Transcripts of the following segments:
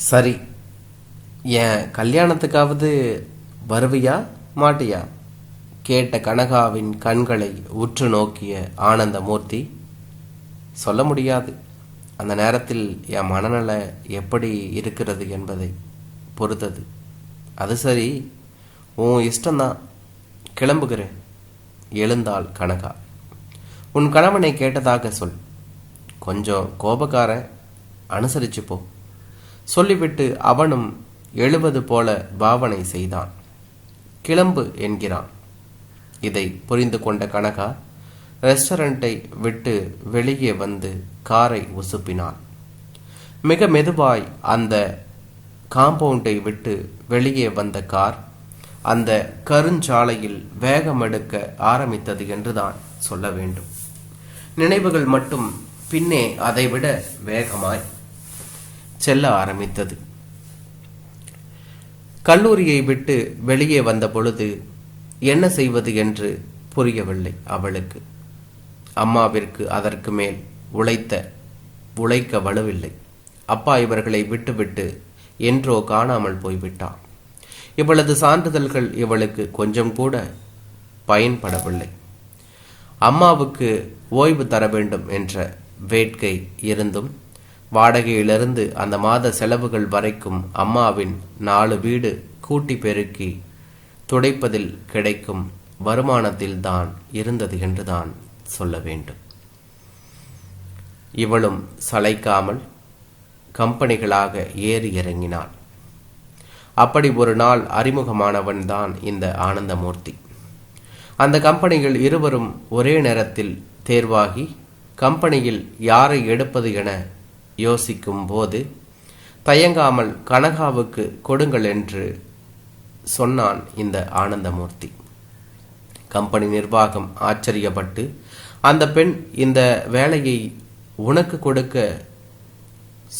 சரி என் கல்யாணத்துக்காவது வருவியா மாட்டியா? கேட்ட கனகாவின் கண்களை உற்று நோக்கிய ஆனந்தமூர்த்தி சொல்ல முடியாது. அந்த நேரத்தில் என் மனநல எப்படி இருக்கிறது என்பதை பொறுத்தது. அது சரி உன் இஷ்டம்தான். கிளம்புகிறேன் எழுந்தாள் கனகா. உன் கணவனை கேட்டதாக சொல். கொஞ்சம் கோபக்காரன் அனுசரிச்சு போ. சொல்லிவிட்டு அவனும் எழுவது போல பாவனை செய்தான். கிளம்பு என்கிறான். இதை புரிந்து கொண்ட கனகா ரெஸ்டாரண்ட்டை விட்டு வெளியே வந்து காரை உசுப்பினான். மிக மெதுவாய் அந்த காம்பவுண்டை விட்டு வெளியே வந்த கார் அந்த கருஞ்சாலையில் வேகமெடுக்க ஆரம்பித்தது என்றுதான் சொல்ல வேண்டும். நினைவுகள் மட்டும் பின்னே அதைவிட வேகமாய் செல்ல ஆரம்பித்தது. கல்லூரியை விட்டு வெளியே வந்த பொழுது என்ன செய்வது என்று புரியவில்லை அவளுக்கு. அம்மாவிற்கு அதற்கு மேல் உழைத்த உழைக்க வலுவில்லை. அப்பா இவர்களை விட்டுவிட்டு என்றோ காணாமல் போய்விட்டான். இவளது சான்றிதழ்கள் இவளுக்கு கொஞ்சம் கூட பயன்படவில்லை. அம்மாவுக்கு ஓய்வு தர வேண்டும் என்ற வேட்கை இருந்தும் வாடகையிலிருந்து அந்த மாத செலவுகள் வரைக்கும் அம்மாவின் நாலு வீடு கூட்டி பெருக்கி துடைப்பதில் கிடைக்கும் வருமானத்தில்தான் இருந்தது என்றுதான் சொல்ல வேண்டும். இவளும் சளைக்காமல் கம்பெனிகளாக ஏறி இறங்கினாள். அப்படி ஒரு நாள் அறிமுகமானவன் தான் இந்த ஆனந்தமூர்த்தி. அந்த கம்பெனிகள் இருவரும் ஒரே நேரத்தில் தேர்வாகி கம்பெனியில் யாரை எடுப்பது என யோசிக்கும் போது தயங்காமல் கனகாவுக்கு கொடுங்கள் என்று சொன்னான் இந்த ஆனந்தமூர்த்தி. கம்பெனி நிர்வாகம் ஆச்சரியப்பட்டு அந்த பெண் இந்த வேலையை உனக்கு கொடுக்க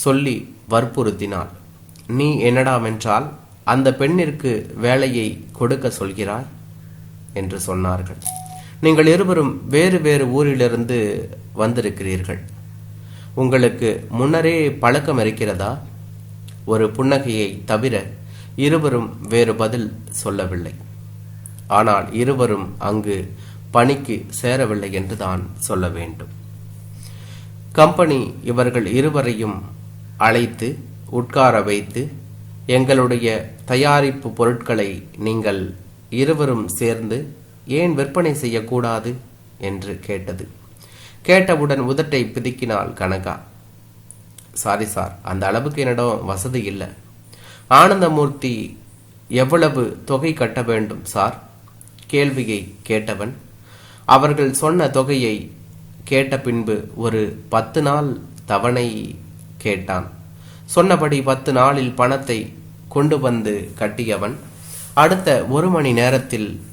சொல்லி வற்புறுத்தினாள். நீ என்னடாவென்றால் அந்த பெண்ணிற்கு வேலையை கொடுக்க சொல்கிறாய் என்று சொன்னார்கள். நீங்கள் இருவரும் வேறு வேறு ஊரிலிருந்து வந்திருக்கிறீர்கள். உங்களுக்கு முன்னரே பழக்கம் இருக்கிறதா? ஒரு புன்னகையை தவிர இருவரும் வேறு பதில் சொல்லவில்லை. ஆனால் இருவரும் அங்கு பணிக்கு சேரவில்லை என்றுதான் சொல்ல வேண்டும். கம்பெனி இவர்கள் இருவரையும் அழைத்து உட்கார வைத்து எங்களுடைய தயாரிப்பு பொருட்களை நீங்கள் இருவரும் சேர்ந்து ஏன் விற்பனை செய்யக்கூடாது? என்று கேட்டது. கேட்டவுடன் உதட்டை பிதுக்கினாள் கனகா. சாரி சார் அந்த அளவுக்கு என்னிடம் வசதி இல்லை. ஆனந்தமூர்த்தி எவ்வளவு தொகை கட்ட வேண்டும் சார்? கேள்வியை கேட்டவன். அவர்கள் சொன்ன தொகையை கேட்ட பின்பு ஒரு பத்து நாள் தவணை கேட்டான். சொன்னபடி பத்து நாளில் பணத்தை கொண்டு வந்து கட்டியவன். அடுத்த ஒரு மணி நேரத்தில்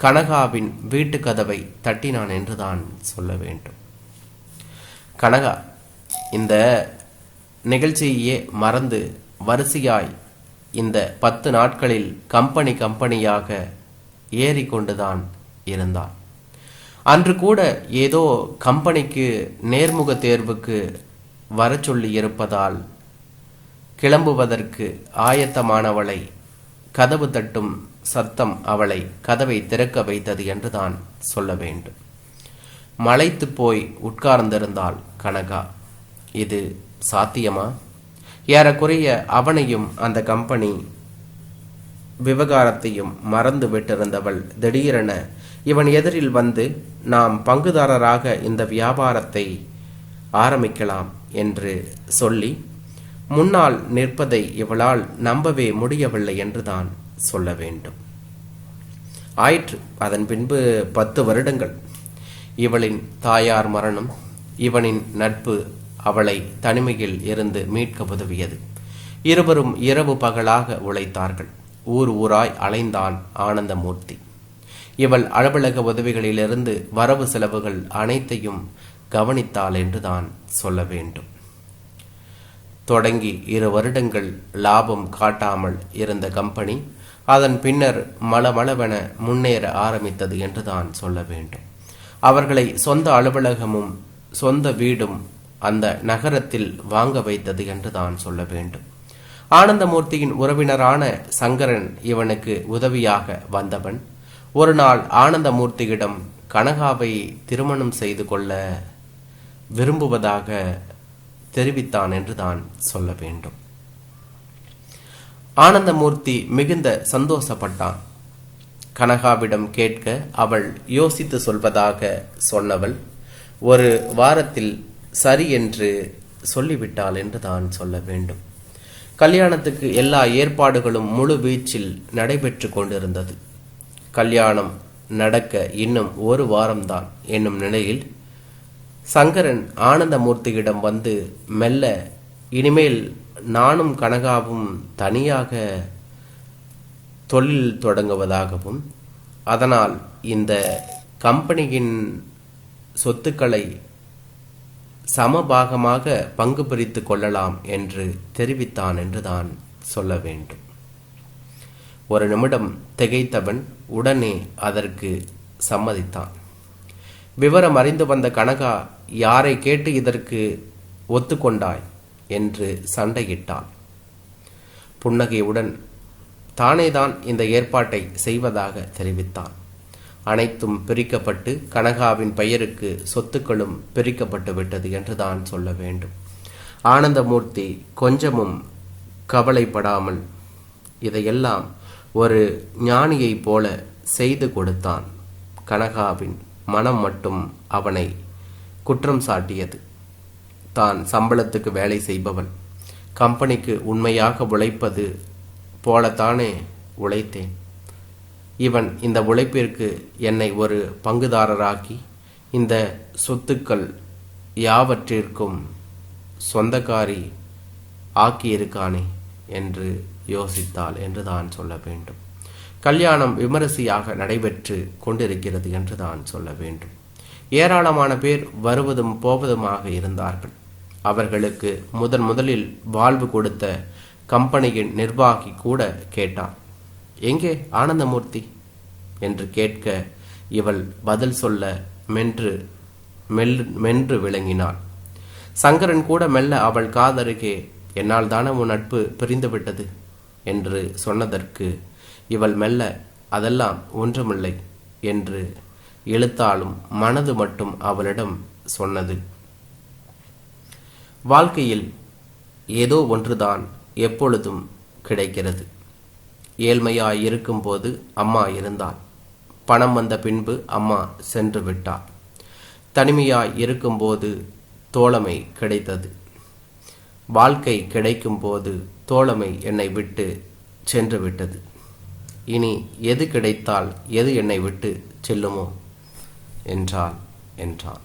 கனகாவின் வீட்டு கதவை தட்டினான் என்றுதான் சொல்ல வேண்டும். கனகா இந்த நிகழ்ச்சியையே மறந்து வரிசையாய் இந்த பத்து நாட்களில் கம்பெனி கம்பெனியாக ஏறிக்கொண்டுதான் இருந்தான். அன்று கூட ஏதோ கம்பெனிக்கு நேர்முக தேர்வுக்கு வர சொல்லி இருப்பதால் கிளம்புவதற்கு ஆயத்தமானவளை கதவு தட்டும் சத்தம் அவளை கதவை திறக்க வைத்தது என்றுதான் சொல்ல வேண்டும். மலைத்து போய் உட்கார்ந்திருந்தாள் கனகா. இது சாத்தியமா? ஏறக்குறைய அவனையும் அந்த கம்பெனி விவகாரத்தையும் மறந்து விட்டிருந்தவள் திடீரென இவன் எதிரில் வந்து நாம் பங்குதாரராக இந்த வியாபாரத்தை ஆரம்பிக்கலாம் என்று சொல்லி முன்னால் நிற்பதை இவளால் நம்பவே முடியவில்லை என்றுதான் சொல்ல வேண்டும். ஆயிற்று. அதன் பின்பு பத்து வருடங்கள். இவளின் தாயார் மரணம் இவனின் நட்பு அவளை தனிமையில் இருந்து மீட்க உதவியது. இருவரும் இரவு பகலாக உழைத்தார்கள். ஊர் ஊராய் அலைந்தான் ஆனந்தமூர்த்தி. இவள் அலுவலக உதவிகளிலிருந்து வரவு செலவுகள் அனைத்தையும் கவனித்தாள் என்றுதான் சொல்ல வேண்டும். தொடங்கி இரு வருடங்கள் லாபம் காட்டாமல் இருந்த கம்பெனி அதன் பின்னர் மளமளவென முன்னேற ஆரம்பித்தது என்றுதான் சொல்ல வேண்டும். அவர்களை சொந்த அலுவலகமும் சொந்த வீடும் அந்த நகரத்தில் வாங்க வைத்தது என்று தான் சொல்ல வேண்டும். ஆனந்தமூர்த்தியின் உறவினரான சங்கரன் இவனுக்கு உதவியாக வந்தவன். ஒரு நாள் ஆனந்தமூர்த்தியிடம் கனகாவை திருமணம் செய்து கொள்ள விரும்புவதாக தெரிவித்தான் என்று தான் சொல்ல வேண்டும். ஆனந்தமூர்த்தி மிகுந்த சந்தோஷப்பட்டான். கனகாவிடம் கேட்க அவள் யோசித்து சொல்வதாக சொன்னவள் ஒரு வாரத்தில் சரி என்று சொல்லிவிட்டாள் என்று தான் சொல்ல வேண்டும். கல்யாணத்துக்கு எல்லா ஏற்பாடுகளும் முழு வீச்சில் நடைபெற்று கொண்டிருந்தது. கல்யாணம் நடக்க இன்னும் ஒரு வாரம்தான் என்னும் நிலையில் சங்கரன் ஆனந்தமூர்த்தியிடம் வந்து மெல்ல இனிமேல் நானும் கனகாவும் தனியாக தொழில் தொடங்குவதாகவும் அதனால் இந்த கம்பெனியின் சொத்துக்களை சமபாகமாக பங்கு பிரித்து கொள்ளலாம் என்று தெரிவித்தான் என்று தான் சொல்ல வேண்டும். ஒரு நிமிடம் திகைத்தவன் உடனே அதற்கு சம்மதித்தான். விவரம் அறிந்து வந்த கனகா யாரை கேட்டு இதற்கு ஒத்துக்கொண்டாய்? என்று சண்டையிட்டான். புன்னகையுடன் தானேதான் இந்த ஏற்பாட்டை செய்வதாக தெரிவித்தான். அனைத்தும் பிரிக்கப்பட்டு கனகாவின் பெயருக்கு சொத்துக்களும் பிரிக்கப்பட்டு விட்டது என்று தான் சொல்ல வேண்டும். ஆனந்தமூர்த்தி கொஞ்சமும் கவலைப்படாமல் இதையெல்லாம் ஒரு ஞானியைப் போல செய்து கொடுத்தான். கனகாவின் மனம் மட்டும் அவனை குற்றம் சாட்டியது. தான் சம்பளத்துக்கு வேலை செய்பவன். கம்பெனிக்கு உண்மையாக உழைப்பது போலத்தானே உழைத்தேன். இவன் இந்த உழைப்பிற்கு என்னை ஒரு பங்குதாரராக்கி இந்த சொத்துக்கள் யாவற்றிற்கும் சொந்தக்காரி ஆக்கியிருக்கானே என்று யோசித்தாள் என்று தான் சொல்ல வேண்டும். கல்யாணம் விமரிசையாக நடைபெற்று கொண்டிருக்கிறது என்று தான் சொல்ல வேண்டும். ஏராளமான பேர் வருவதும் போவதுமாக இருந்தார்கள். அவர்களுக்கு முதன் முதலில் வாழ்வு கொடுத்த கம்பெனியின் நிர்வாகி கூட கேட்டான். எங்கே ஆனந்தமூர்த்தி? என்று கேட்க இவள் பதில் சொல்ல மென்று மெல் மென்று விளங்கினாள். சங்கரன் கூட மெல்ல அவள் காதருகே என்னால் தானே உன் நட்பு பிரிந்துவிட்டது? என்று சொன்னதற்கு இவள் மெல்ல அதெல்லாம் ஒன்றுமில்லை என்று எழுத்தாலும் மனது மட்டும் அவளிடம் சொன்னது. வாழ்க்கையில் ஏதோ ஒன்றுதான் எப்பொழுதும் கிடைக்கிறது. ஏழ்மையாய் இருக்கும்போது அம்மா இருந்தாள். பணம் வந்த பின்பு அம்மா சென்று விட்டாள். தனிமையாய் இருக்கும்போது தோழமை கிடைத்தது. வாழ்க்கை கிடைக்கும்போது தோழமை என்னை விட்டு சென்று விட்டது. இனி எது கிடைத்தால் எது என்னை விட்டு செல்லுமோ? என்றாள் என்றான்.